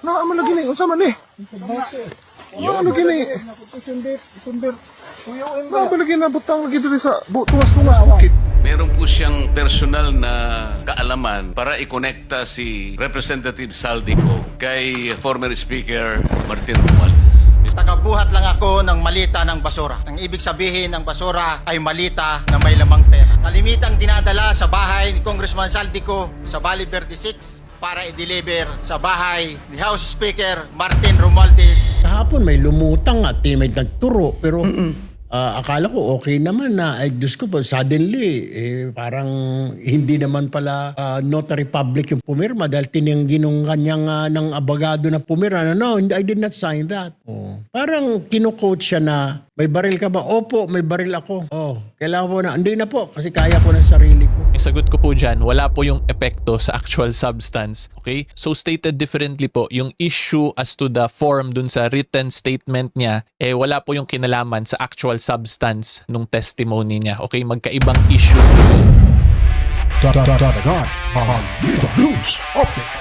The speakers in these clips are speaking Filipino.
Na man lagi ni unsa man ni? Na lagi ni. Na man lagi na butang lagi diri sa bu tuwas-tuwas bukid. Meron po siyang personal na kaalaman para ikonekta si Representative Saldico kay former Speaker Martin Romualdez. Tagabuhat lang ako ng malita ng basura. Ang ibig sabihin ng basura ay malita na may lamang pera. Kalimitang dinadala sa bahay ni Congressman Saldico sa Bali 36 para i-deliver sa bahay ni House Speaker Martin Romualdez Kahapon may lumutang at may nagturo pero ah, akala ko okay naman na ay Diyos ko suddenly eh, parang hindi naman pala ah, notary public yung pumirma dahil tinanggi nung kanyang ah, ng abogado na pumirma. No, I did not sign that. Oh. Parang kino-coach siya na may baril ka ba? Opo, may baril ako. Oh, kailangan po na. Hindi na po kasi kaya ko ng sarili ko. Yung sagot ko po dyan, wala po yung epekto sa actual substance. Okay? So stated differently po, yung issue as to the form dun sa written statement niya, eh wala po yung kinalaman sa actual substance nung testimony niya. Okay? Magkaibang issue. Dadagan Balita News Update.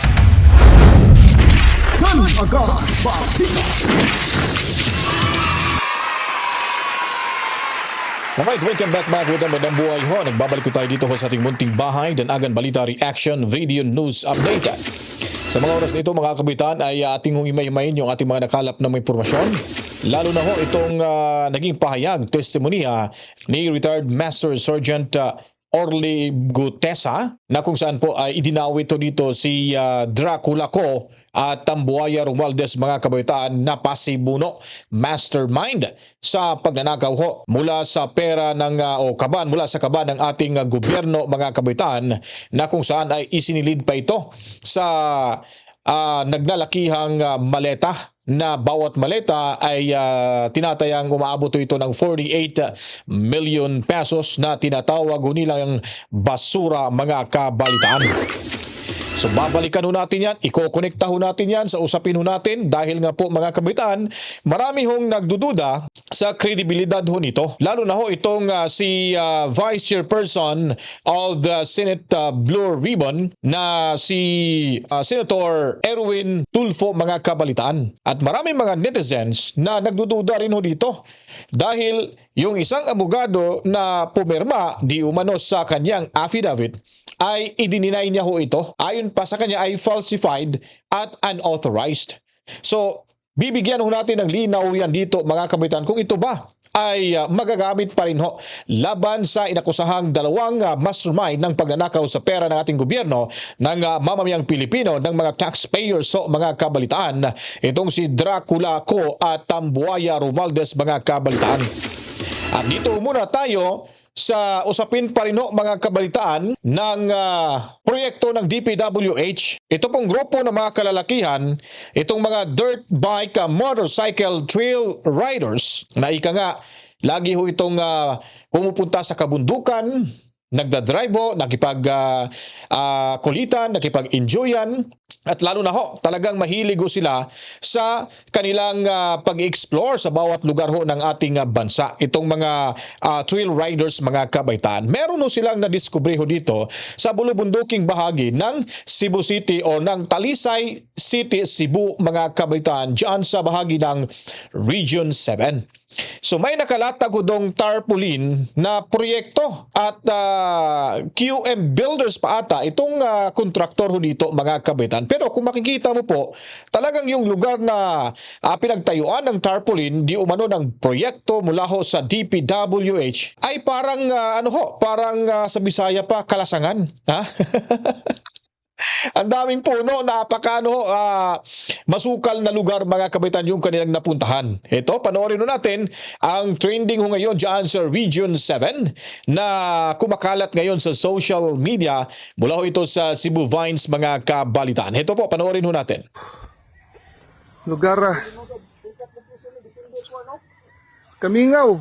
Dadagan Balita. Alright, welcome back mga kutan magandang buhay ho. Nagbabalik ko tayo dito ho sa ating munting bahay, Danagan Balita Reaction Video News Update. Sa mga oras na ito mga kabitan ay ating hong imay-imayin yung ating mga nakalap na mga impormasyon. Lalo na ho itong ah, naging pahayag, testimonya ni retired Master Sergeant ah, Orly Gutesa na kung saan po ay idinawi ito dito si ah, Dracula ko at Tambuaya Romualdez mga kabataan na pasibuno mastermind sa pagnanakaw ho mula sa pera ng ah, o kaban mula sa kaban ng ating ah, gobyerno mga kabataan na kung saan ay isinilid pa ito sa ah, naglalakihang ah, maleta na bawat maleta ay ah, tinatayang umaabot ito ng 48 million pesos na tinatawag nilang basura mga kabalitaan. So babalikan ho natin yan, ikokonekta ho natin yan sa usapin ho natin dahil nga po mga kabitan, marami hong nagdududa sa kredibilidad ho nito. Lalo na ho itong ah, si ah, Vice Chairperson of the Senate ah, Blue Ribbon na si ah, Senator Erwin Tulfo mga kabalitaan. At maraming mga netizens na nagdududa rin ho dito dahil yung isang abogado na pumirma di umano sa kanyang affidavit ay idininay niya ho ito. Ayon pa sa kanya ay falsified at unauthorized. So, bibigyan ho natin ng linaw yan dito mga kabitan kung ito ba ay uh, magagamit pa rin ho laban sa inakusahang dalawang uh, mastermind ng pagnanakaw sa pera ng ating gobyerno ng uh, mamamayang Pilipino ng mga taxpayers so mga kabalitaan itong si Dracula Ko at Tambuaya Romualdez mga kabalitaan. At dito muna tayo sa usapin pa rin mga kabalitaan ng ah, proyekto ng DPWH. Ito pong grupo ng mga kalalakihan, itong mga dirt bike ah, motorcycle trail riders na ika nga, lagi ho itong ah, pumupunta sa kabundukan, nagdadrive ho, nakipag ah, ah, kulitan, nakipag-enjoyan, at lalo na ho, talagang mahilig ho sila sa kanilang ah, pag-explore sa bawat lugar ho ng ating ah, bansa. Itong mga ah, trail riders, mga kabaitan. Meron ho silang nadiskubre ho dito sa bulubunduking bahagi ng Cebu City o ng Talisay City, Cebu, mga kabaitan, dyan sa bahagi ng Region 7. So may nakalatag dong tarpaulin na proyekto at ah, QM Builders pa ata itong ah, kontraktor ho dito mga kabitan. Pero kung makikita mo po, talagang yung lugar na ah, pinagtayuan ng tarpaulin di umano ng proyekto mula ho sa DPWH ay parang ah, ano ho, parang ah, sa Bisaya pa kalasangan, ha? Ang daming puno, napakano, ah, masukal na lugar mga kabitan yung kanilang napuntahan. Ito, panoorin natin ang trending ho ngayon dyan sa Region 7 na kumakalat ngayon sa social media mula ho ito sa Cebu Vines mga kabalitaan. Ito po, panoorin ho natin. Lugar ah. Kamingaw.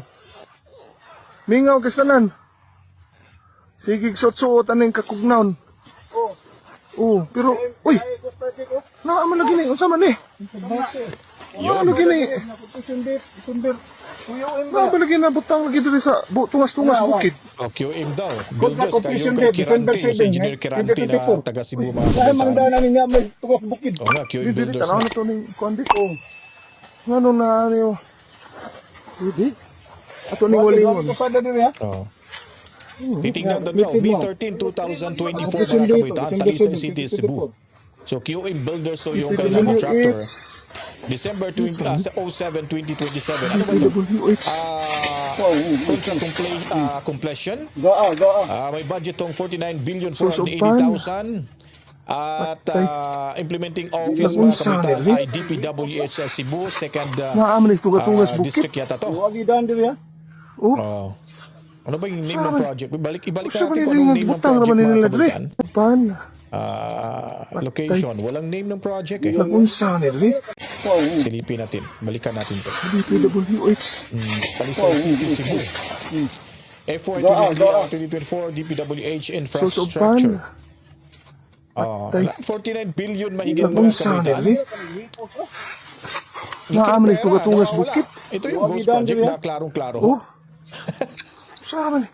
Mingaw kasanan. Sige suot-suot aning kakugnaon. Oh. Oh, pero uy. Na man lagi ni unsa man ni? Ano gini? Ano lagi na butang lagi diri sa bu- tungas-tungas bukid. O, QM daw. Builders kayo kay Kirante, sa Engineer Kirante na taga Cebu mga kabataan. namin nga may tuwas bukid. O nga, QM Dili dili Builders tanaw na. na to ning kundi ko. Ngano na ano yo? Dili. Ato ning walingon. Sada diri ha. Oh. Titingnan doon daw, May 13, 2024 mga kabataan, Talisay City, Cebu. So QM Builders so yung kanilang contractor. December 20, ah, sa 07, 2027. Ano ba ito? Ah, contract complete, ah, completion. Ah, may budget tong 49 billion Susupan. 480,000. At ah, implementing office mga Nelly. ay DPWH sa Cebu, second ah, bukid. district yata to. Oh. Oh. Ano ba yung name ng project? Ibalik, ibalik Sa natin kung anong name ng project mga nila kabataan. Pan. Ah, location. Walang name ng project eh. Nagunsa ni dre. Silipin natin. Balikan natin to. DPWH. Mm, Talisay City, Cebu. F4 Gaa, gaa. 2024 DPWH infrastructure. Ah, Patay. 49 billion mahigit mga Nagunsa ni kabataan. dre. Naaman is tugas-tungas Nawawala. bukid. Ito yung ghost project na klarong-klaro. Oh. Sa man.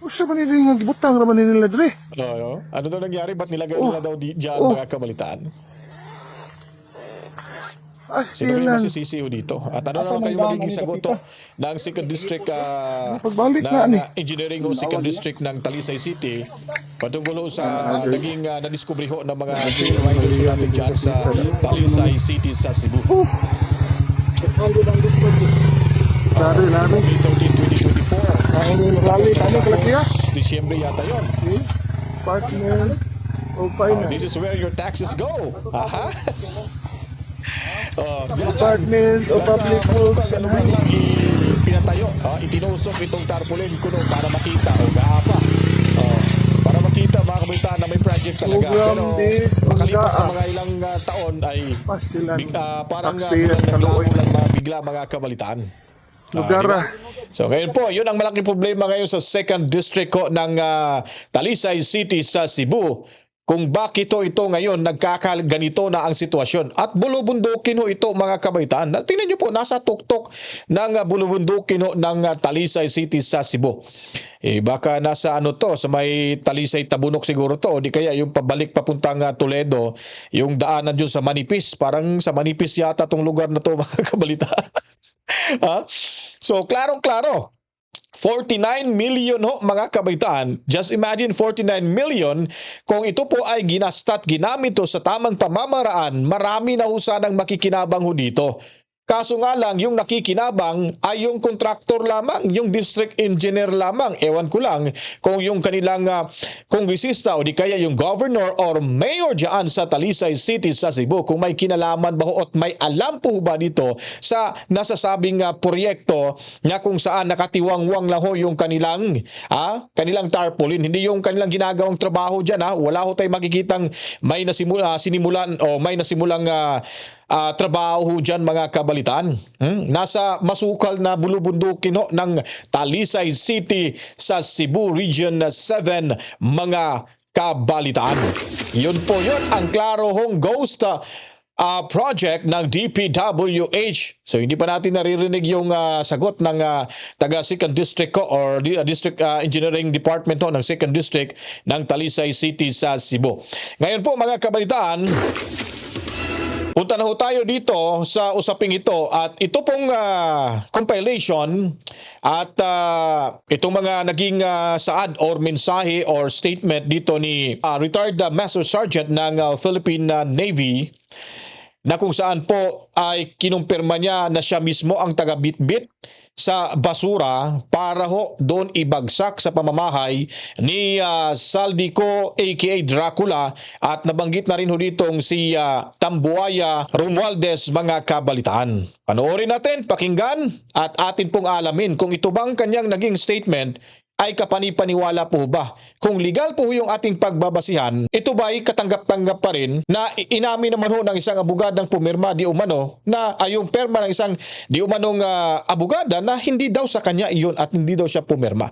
Usa man ni nga gibutang ra man nila dre. Oo. Ano daw nangyari? Ba't nilagay Oh. nila daw di, dyan Oh. mga kabalitaan? Astilan. Sino kayo masisisi dito? At ano naman kayo magiging sagot to ng second district ah, Pagbalik na, ah, engineering o second district ng Talisay City patungkol sa naging uh, nadiskubre ho ng mga trail riders natin dyan sa Talisay City sa Cebu. Lari, lari. May 13, 2024. Lali, ano kalakya? Disyembre yata yon. Partner o Uh, finance. this is where your taxes go. Aha. oh. Department of Public Works and i- pinatayo. Ah, itinusok itong tarpaulin kuno para makita o gaapa. Oh, para makita mga kabataan na may project talaga. Program Pero makalipas ang mga ilang ah, taon ay Pastilan. big, ah, parang uh, naglaho lang mga bigla mga kabalitaan. Lugar ah. So ngayon po, yun ang malaking problema ngayon sa second district ko ng ah, Talisay City sa Cebu. Kung bakit ito, ito ngayon nagkakaganito na ang sitwasyon. At bulubundukin ho ito mga kabaitaan. Na- Tingnan nyo po, nasa tuktok ng ah, bulubundukin ho ng ah, Talisay City sa Cebu. Eh, baka nasa ano to, sa may Talisay Tabunok siguro to. O di kaya yung pabalik papuntang Toledo, yung daanan dyan sa Manipis. Parang sa Manipis yata tong lugar na to mga kabalitaan. Ha? So, klarong-klaro. 49 million ho mga kabaitaan. Just imagine 49 million kung ito po ay ginastat ginamit to sa tamang pamamaraan, marami na ho sanang makikinabang ho dito. Kaso nga lang, yung nakikinabang ay yung contractor lamang, yung district engineer lamang. Ewan ko lang kung yung kanilang uh, kongresista o di kaya yung governor or mayor dyan sa Talisay City sa Cebu, kung may kinalaman ba ho at may alam po ba dito sa nasasabing uh, proyekto na kung saan nakatiwangwang lang ho yung kanilang, ah, kanilang tarpaulin. Hindi yung kanilang ginagawang trabaho dyan. Ha? Wala ho tayong makikitang may nasimula, sinimulan o may nasimulang ah, ah, trabaho ho dyan mga kabalitaan. Hmm? Nasa masukal na bulubundukin ho ng Talisay City sa Cebu Region 7 mga kabalitaan. Yun po yun ang klaro hong ghost ah, ah, project ng DPWH. So hindi pa natin naririnig yung ah, sagot ng ah, taga Second District ko or ah, District ah, Engineering Department ho ng Second District ng Talisay City sa Cebu. Ngayon po mga kabalitaan, Punta na ho tayo dito sa usaping ito at ito pong ah, compilation at ah, itong mga naging ah, saad or mensahe or statement dito ni ah, retired ah, Master Sergeant ng ah, Philippine ah, Navy na kung saan po ay kinumpirma niya na siya mismo ang taga-bitbit sa basura para ho doon ibagsak sa pamamahay ni ah, Saldico aka Dracula at nabanggit na rin ho ditong si ah, Tambuaya Romualdez mga kabalitaan. Panoorin natin, pakinggan at atin pong alamin kung ito bang kanyang naging statement ay kapanipaniwala po ba? Kung legal po yung ating pagbabasihan, ito ba ay katanggap-tanggap pa rin na inamin naman ho ng isang abogadang pumirma di umano na ay yung perma ng isang di umanong ah, abogada na hindi daw sa kanya iyon at hindi daw siya pumirma.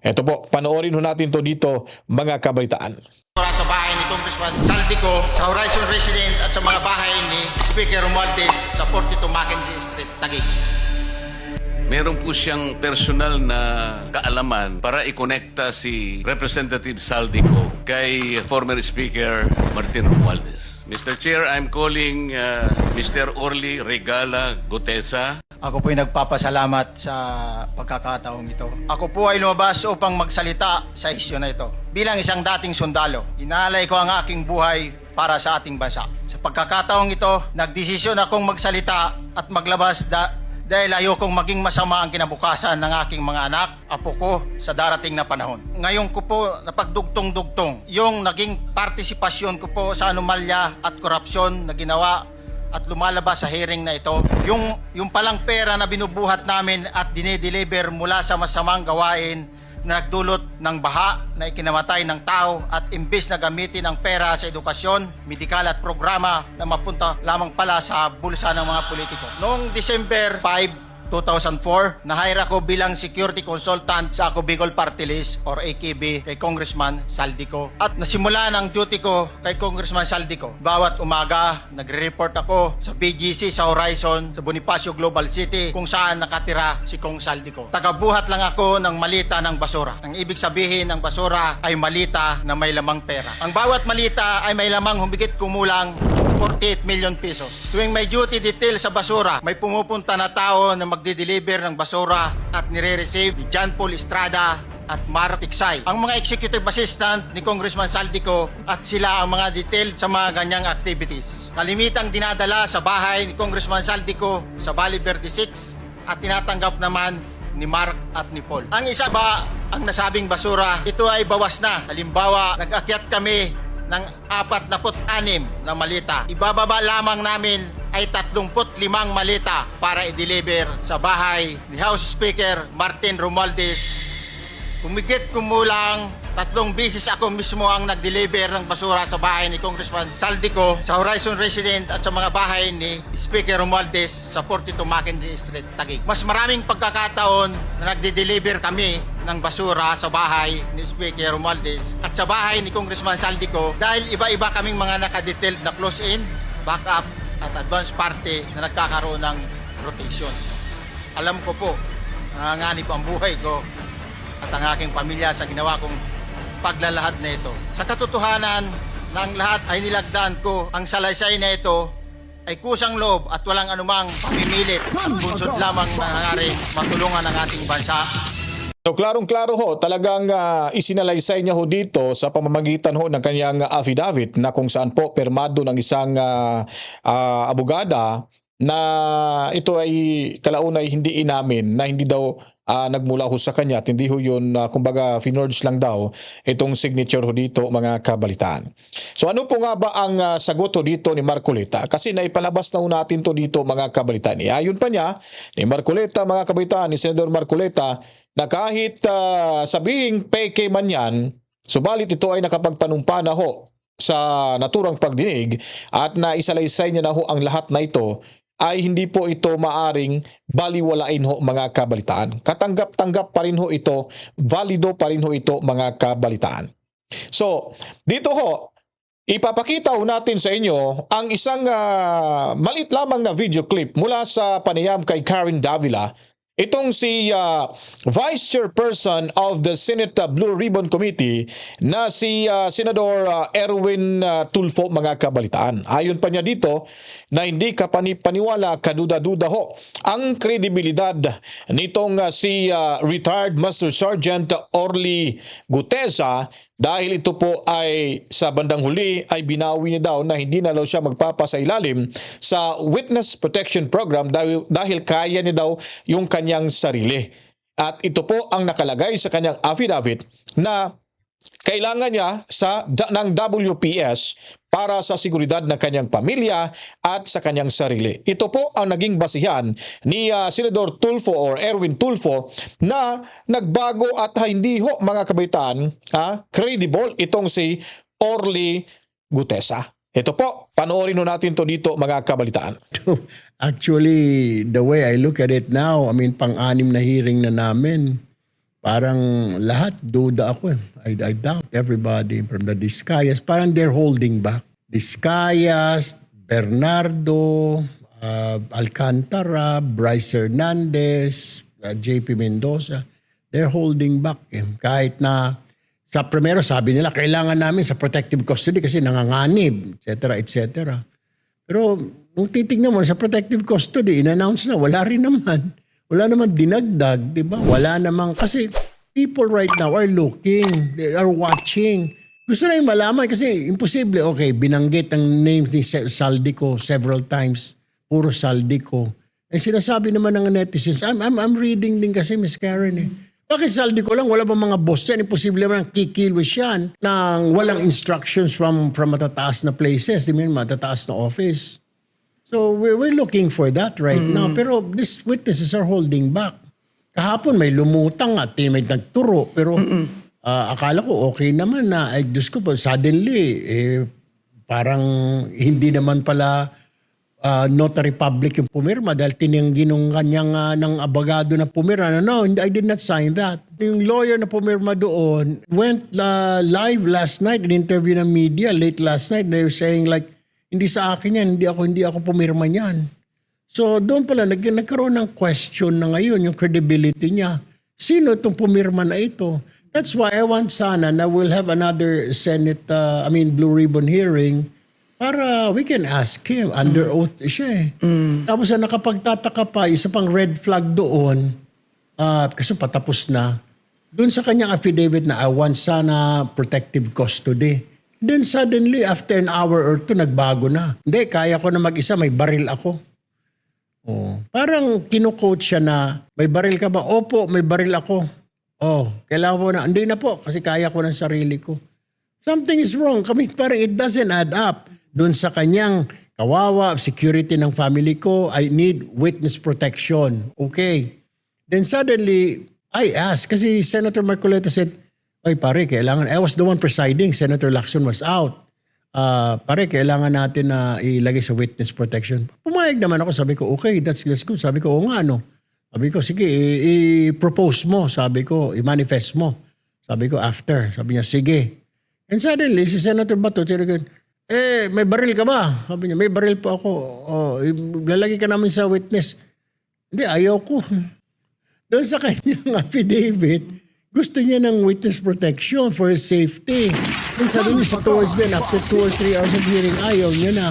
Ito po, panoorin ho natin to dito mga kabalitaan. Sa bahay ni Congressman Saldico, sa Horizon Resident at sa mga bahay ni Speaker Romualdez sa 42 Mackenzie Street, Taguig. Meron po siyang personal na kaalaman para ikonekta si Representative Saldico kay former Speaker Martin Romualdez. Mr. Chair, I'm calling uh, Mr. Orly Regala Gutesa Ako po ay nagpapasalamat sa pagkakataong ito. Ako po ay lumabas upang magsalita sa isyu na ito. Bilang isang dating sundalo, inaalay ko ang aking buhay para sa ating bansa. Sa pagkakataong ito, nagdesisyon akong magsalita at maglabas da- dahil ayokong maging masama ang kinabukasan ng aking mga anak, apo ko sa darating na panahon. Ngayon ko po napagdugtong-dugtong yung naging partisipasyon ko po sa anomalya at korupsyon na ginawa at lumalabas sa hearing na ito. Yung, yung palang pera na binubuhat namin at dinideliver mula sa masamang gawain nagdulot ng baha na ikinamatay ng tao at imbes na gamitin ang pera sa edukasyon, medikal at programa na mapunta lamang pala sa bulsa ng mga politiko. Noong December 5, 2004, na-hire ako bilang security consultant sa Ako Bicol Party List or AKB kay Congressman Saldico. At nasimula ng duty ko kay Congressman Saldico. Bawat umaga, nagre-report ako sa BGC sa Horizon, sa Bonifacio Global City, kung saan nakatira si Kong Saldico. Tagabuhat lang ako ng malita ng basura. Ang ibig sabihin ng basura ay malita na may lamang pera. Ang bawat malita ay may lamang humigit kumulang 48 million pesos. Tuwing may duty detail sa basura, may pumupunta na tao na magde-deliver ng basura at nire-receive ni John Paul Estrada at Mar Tiksay. Ang mga executive assistant ni Congressman Saldico at sila ang mga detailed sa mga ganyang activities. Kalimitang dinadala sa bahay ni Congressman Saldico sa Valley Verde 6 at tinatanggap naman ni Mark at ni Paul. Ang isa ba ang nasabing basura, ito ay bawas na. Halimbawa, nag-akyat kami ng 46 na malita. Ibababa lamang namin ay 35 malita para i-deliver sa bahay ni House Speaker Martin Romualdez. Kumigit kumulang tatlong bisis ako mismo ang nag-deliver ng basura sa bahay ni Congressman Saldico sa Horizon Resident at sa mga bahay ni Speaker Romualdez sa 42 Mackenzie Street, Taguig. Mas maraming pagkakataon na nagde-deliver kami ng basura sa bahay ni Speaker Romualdez at sa bahay ni Congressman Saldico dahil iba-iba kaming mga nakadetailed na close-in, backup at advance party na nagkakaroon ng rotation. Alam ko po, nanganganib ang buhay ko at ang aking pamilya sa ginawa kong paglalahad na ito. Sa katotohanan, ng lahat ay nilagdaan ko ang salaysay na ito ay kusang loob at walang anumang pamimilit bunsod lamang nangyari matulungan ang ating bansa So klarong-klaro ho, talagang ah, isinalaysay niya ho dito sa pamamagitan ho ng kanyang affidavit na kung saan po permado ng isang ah, ah, abogada na ito ay kalaunay hindi inamin na hindi daw ah, nagmula ho sa kanya at hindi ho yun ah, kumbaga finorge lang daw itong signature ho dito mga kabalitaan. So ano po nga ba ang ah, sagot ho dito ni Marcoleta? Kasi naipalabas na ho natin to dito mga kabalitaan. Ayon pa niya ni Marcoleta mga kabalitaan, ni Senador Marcoleta na kahit ah, sabihing peke man yan, subalit ito ay nakapagpanumpa na ho sa naturang pagdinig at naisalaysay niya na ho ang lahat na ito ay hindi po ito maaring baliwalain ho mga kabalitaan. Katanggap-tanggap pa rin ho ito, valido pa rin ho ito mga kabalitaan. So, dito ho, ipapakita ho natin sa inyo ang isang ah, malit lamang na video clip mula sa panayam kay Karen Davila Itong si ah, Vice Chairperson of the Senate ah, Blue Ribbon Committee na si ah, Senador ah, Erwin ah, Tulfo mga kabalitaan. Ayon pa niya dito na hindi ka panipaniwala kaduda-duda ho ang kredibilidad nitong ah, si ah, retired Master Sergeant Orly Gutesa dahil ito po ay sa bandang huli ay binawi niya daw na hindi na daw siya magpapasailalim sa Witness Protection Program dahil, dahil kaya niya daw yung kanyang sarili. At ito po ang nakalagay sa kanyang affidavit na kailangan niya sa ng WPS para sa seguridad ng kanyang pamilya at sa kanyang sarili. Ito po ang naging basihan ni ah, Senador Tulfo or Erwin Tulfo na nagbago at hindi ho mga kabitan ha, credible itong si Orly Gutesa. Ito po, panoorin ho natin to dito mga kabalitaan. Actually, the way I look at it now, I mean, pang-anim na hearing na namin, parang lahat duda ako. eh. I, I doubt everybody from the Discayas. Parang they're holding back. Discayas, Bernardo, uh, Alcantara, Bryce Hernandez, uh, JP Mendoza, they're holding back. Eh. Kahit na sa primero sabi nila, kailangan namin sa protective custody kasi nanganganib, etc. etc. Pero kung titignan mo sa protective custody, in-announce na, wala rin naman. Wala naman dinagdag, di ba? Wala naman, kasi people right now are looking, they are watching. Gusto na yung malaman kasi imposible. Okay, binanggit ang names ni Saldico several times. Puro Saldico. Eh sinasabi naman ng netizens, I'm, I'm, I'm reading din kasi Miss Karen eh. Bakit Saldico lang? Wala ba mga boss yan? Imposible naman kikilos yan ng walang instructions from, from matataas na places. I mean, matataas na office. So we're, we're looking for that right now. Pero these witnesses are holding back. Kahapon may lumutang at may nagturo. Pero ah, akala ko okay naman na, ay Diyos ko po, suddenly, eh, parang hindi naman pala ah, notary public yung pumirma dahil tinanggi nung kanyang ah, ng abogado na pumirma. No, no, I did not sign that. Yung lawyer na pumirma doon went ah, live last night in interview ng media late last night. They were saying like, hindi sa akin yan, hindi ako, hindi ako pumirma niyan. So doon pala nag, nagkaroon ng question na ngayon yung credibility niya. Sino itong pumirma na ito? That's why I want sana na we'll have another Senate, uh, I mean Blue Ribbon hearing para we can ask him. Under oath siya eh. Tapos ang nakapagtataka pa, isa pang red flag doon, ah, kasi patapos na, doon sa kanyang affidavit na I want sana protective custody. Then suddenly, after an hour or two, nagbago na. Hindi, kaya ko na mag-isa, may baril ako. Oh, parang kino-coach siya na, may baril ka ba? Opo, may baril ako. Oh, kailangan ko na. Hindi na po, kasi kaya ko ng sarili ko. Something is wrong. Kami parang it doesn't add up. Doon sa kanyang kawawa, security ng family ko, I need witness protection. Okay. Then suddenly, I asked, kasi Senator Marcoleta said, Ay pare, kailangan, I was the one presiding, Senator Lacson was out. Ah, pare, kailangan natin na ilagay sa witness protection. Pumayag naman ako, sabi ko, okay, that's, that's good. Sabi ko, oo nga, no. Sabi ko, sige, i-propose mo. Sabi ko, i-manifest mo. Sabi ko, after. Sabi niya, sige. And suddenly, si Senator Bato, ko, eh, may baril ka ba? Sabi niya, may baril pa ako. Oh, lalagay ka namin sa witness. Hindi, ayaw ko. Doon sa kanyang affidavit, gusto niya ng witness protection for his safety. Then sabi niya sa towards then, after two or three hours of hearing, ayaw niya na.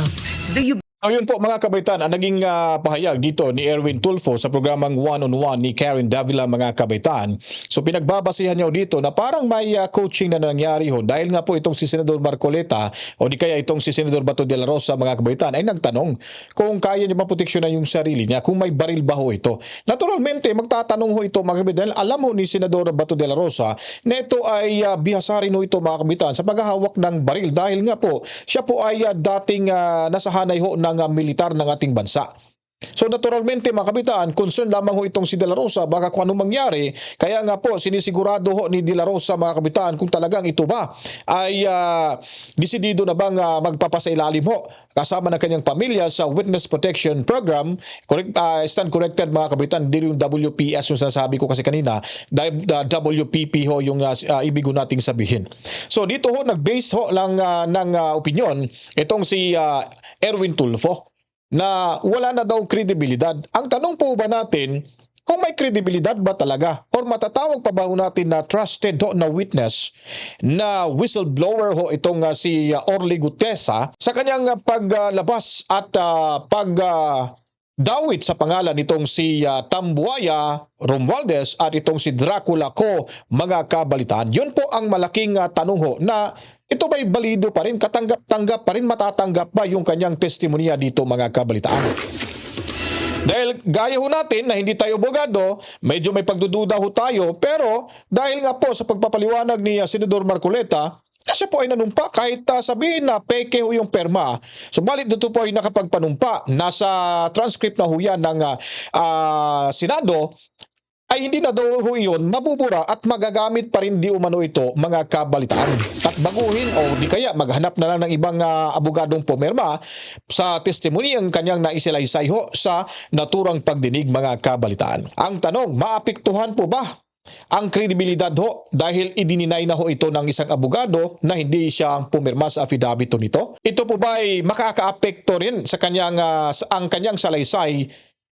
Ayun po mga kabaitan, ang naging ah, pahayag dito ni Erwin Tulfo sa programang One-on-One ni Karen Davila mga kabaitan. So pinagbabasihan niya dito na parang may ah, coaching na nangyari ho dahil nga po itong si Senador Marcoleta o di kaya itong si Senador Bato de la Rosa mga kabaitan ay nagtanong kung kaya niya maproteksyonan yung sarili niya kung may baril ba ho ito. Naturalmente magtatanong ho ito mga kabaitan alam ho ni Senador Bato de la Rosa na ito ay ah, bihasa rin ho ito mga kabaitan sa paghahawak ng baril dahil nga po siya po ay ah, dating ah, nasahanay ho ng ah, militar ng ating bansa. So naturalmente mga kapitan, concern lamang ho itong si De La Rosa baka kung anong mangyari. Kaya nga po sinisigurado ho ni De La Rosa mga kapitan kung talagang ito ba ay ah, desidido na bang ah, magpapasailalim ho kasama ng kanyang pamilya sa Witness Protection Program. Correct, ah, stand corrected mga kapitan, hindi yung WPS yung sinasabi ko kasi kanina. Ah, WPP ho yung ah, ibig ho nating sabihin. So dito ho nag-base ho lang ah, ng ah, opinion itong si ah, Erwin Tulfo na wala na daw kredibilidad. Ang tanong po ba natin, kung may kredibilidad ba talaga or matatawag pa ba natin na trusted ho na witness na whistleblower ho itong uh, si uh, Orly Gutesa sa kanyang uh, paglabas at uh, pag uh, dawit sa pangalan nitong si uh, Tambuaya Romualdez at itong si Dracula ko mga kabalitaan. Yun po ang malaking uh, tanong ho na ito ba'y balido pa rin, katanggap-tanggap pa rin, matatanggap ba yung kanyang testimonya dito mga kabalitaan? Dahil gaya ho natin na hindi tayo abogado, medyo may pagdududa ho tayo, pero dahil nga po sa pagpapaliwanag ni uh, Senador Marcoleta, na siya po ay nanumpa kahit uh, sabihin na peke ho yung perma. Subalit dito po ay nakapagpanumpa. Nasa transcript na ho yan ng uh, uh, Senado ay hindi na daw ho iyon mabubura at magagamit pa rin di umano ito mga kabalitaan. At baguhin o di kaya maghanap na lang ng ibang ah, abogadong pumirma sa testimony ang kanyang naisilaysay ho sa naturang pagdinig mga kabalitaan. Ang tanong, maapektuhan po ba ang kredibilidad ho dahil idininay na ho ito ng isang abogado na hindi siya pumirma sa affidavit nito. Ito po ba ay makakaapekto rin sa kanyang sa- ang kanyang salaysay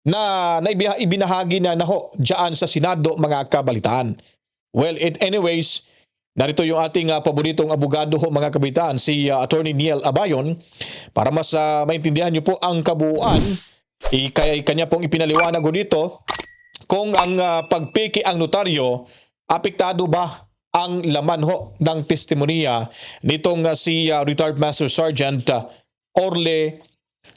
na ibinahagi na na ho diyan sa Senado mga kabalitaan. Well, it anyways, narito yung ating ah, paboritong abogado ho mga kabitaan si ah, Attorney Neil Abayon para mas ah, maintindihan niyo po ang kabuuan eh, kaya kanya pong ipinaliwanag ho dito kung ang ah, pagpiki ang notaryo, apektado ba ang laman ho ng testimonya nitong ah, si ah, retired Master Sergeant ah, Orle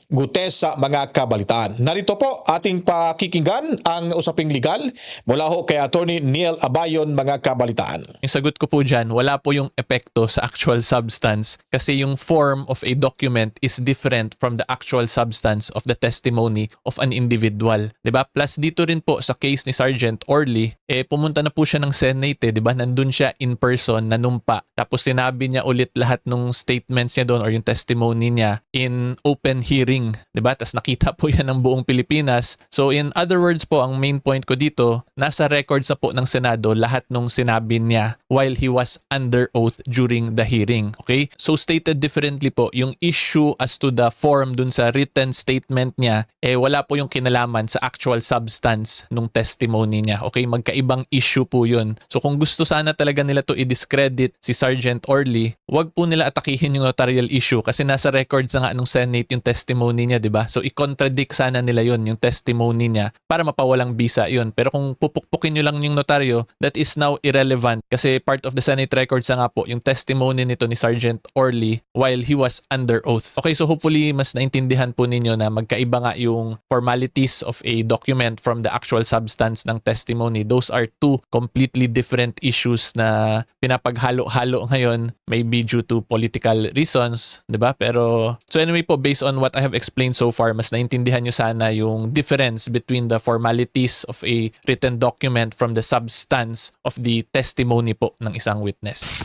Gutesa mga kabalitaan. Narito po ating pakikinggan ang usaping legal mula ho kay Attorney Neil Abayon mga kabalitaan. Yung sagot ko po dyan, wala po yung epekto sa actual substance kasi yung form of a document is different from the actual substance of the testimony of an individual. 'Di ba? Plus dito rin po sa case ni Sergeant Orly, eh pumunta na po siya ng Senate, eh, 'di ba? Nandun siya in person, nanumpa. Tapos sinabi niya ulit lahat ng statements niya doon or yung testimony niya in open hearing, 'di ba? Tapos nakita po yan ng buong Pilipinas. So in other words po, ang main point ko dito, nasa records na po ng Senado lahat nung sinabi niya while he was under oath during the hearing. Okay? So stated differently po, yung issue as to the form dun sa written statement niya, eh wala po yung kinalaman sa actual substance nung testimony niya. Okay? Magkaibang issue po yun. So kung gusto sana talaga nila to i-discredit si Sergeant Orly, wag po nila atakihin yung notarial issue kasi nasa records na nga nung Senate yung testimony niya, 'di ba? So i-contradict sana nila yon yung testimony niya para mapawalang bisa yon. Pero kung pupukpukin nyo lang yung notaryo, that is now irrelevant kasi part of the Senate records na nga po yung testimony nito ni Sergeant Orly while he was under oath. Okay, so hopefully mas naintindihan po ninyo na magkaiba nga yung formalities of a document from the actual substance ng testimony. Those are two completely different issues na pinapaghalo-halo ngayon maybe due to political reasons, 'di ba? Pero so anyway po based on what I have explained so far, mas naintindihan nyo sana yung difference between the formalities of a written document from the substance of the testimony po ng isang witness.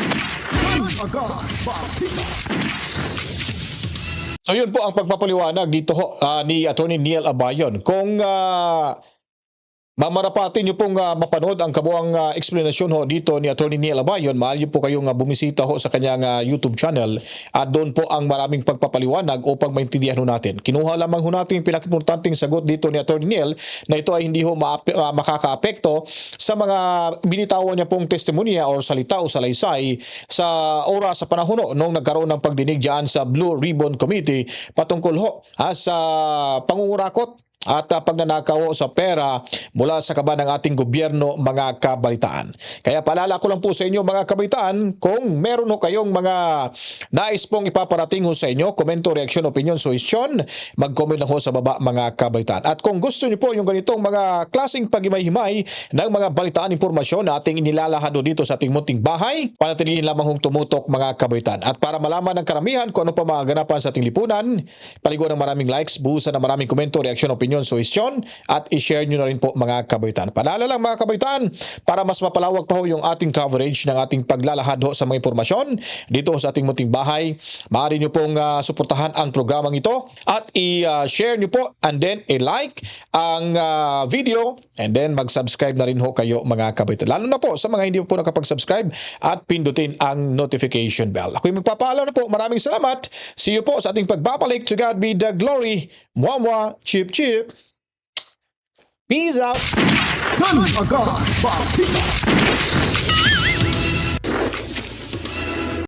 So yun po ang pagpapaliwanag dito ho ah, ni Attorney Neil Abayon. Kung ah, mamarapatin niyo pong ah, mapanood ang kabuang ah, explanation ho dito ni Attorney Neil Abayon, maaari po kayong ah, bumisita ho sa kanyang ah, YouTube channel. At doon po ang maraming pagpapaliwanag upang maintindihan ho natin. Kinuha lamang ho natin yung pinakimportanteng sagot dito ni Attorney Neil na ito ay hindi ho ah, makakaapekto sa mga binitawan niya pong testimonya or salita o salaysay sa oras sa panahon ho nung nagkaroon ng pagdinig diyan sa Blue Ribbon Committee patungkol ho ah, sa pangungurakot at uh, pagnanakaw sa pera mula sa kaba ng ating gobyerno mga kabalitaan. Kaya paalala ko lang po sa inyo mga kabalitaan, kung meron ho kayong mga nais pong ipaparating ho sa inyo, komento, reaksyon, opinion, suggestion, mag-comment lang ho sa baba mga kabalitaan. At kung gusto niyo po yung ganitong mga klaseng pagimay-himay ng mga balitaan impormasyon na ating inilalahad dito sa ating munting bahay, panatilihin lamang hong tumutok mga kabalitaan. At para malaman ng karamihan kung ano pa mga ganapan sa ating lipunan, paligo ng maraming likes, buhusan ng maraming komento, reaksyon, opinion, suggestion, at i-share nyo na rin po mga kabaitan. Paalala lang mga kabaitan, para mas mapalawag pa ho yung ating coverage ng ating paglalahad ho sa mga impormasyon dito sa ating munting bahay, maaari nyo pong ah, suportahan ang programang ito at i-share nyo po and then i-like ang ah, video and then mag-subscribe na rin ho kayo mga kabaitan. Lalo na po sa mga hindi po nakapag-subscribe at pindutin ang notification bell. Ako'y magpapaalam na po. Maraming salamat. See you po sa ating pagbabalik. To God be the glory. Mwah Chip chip. Peace out. Gun, a God, Bob.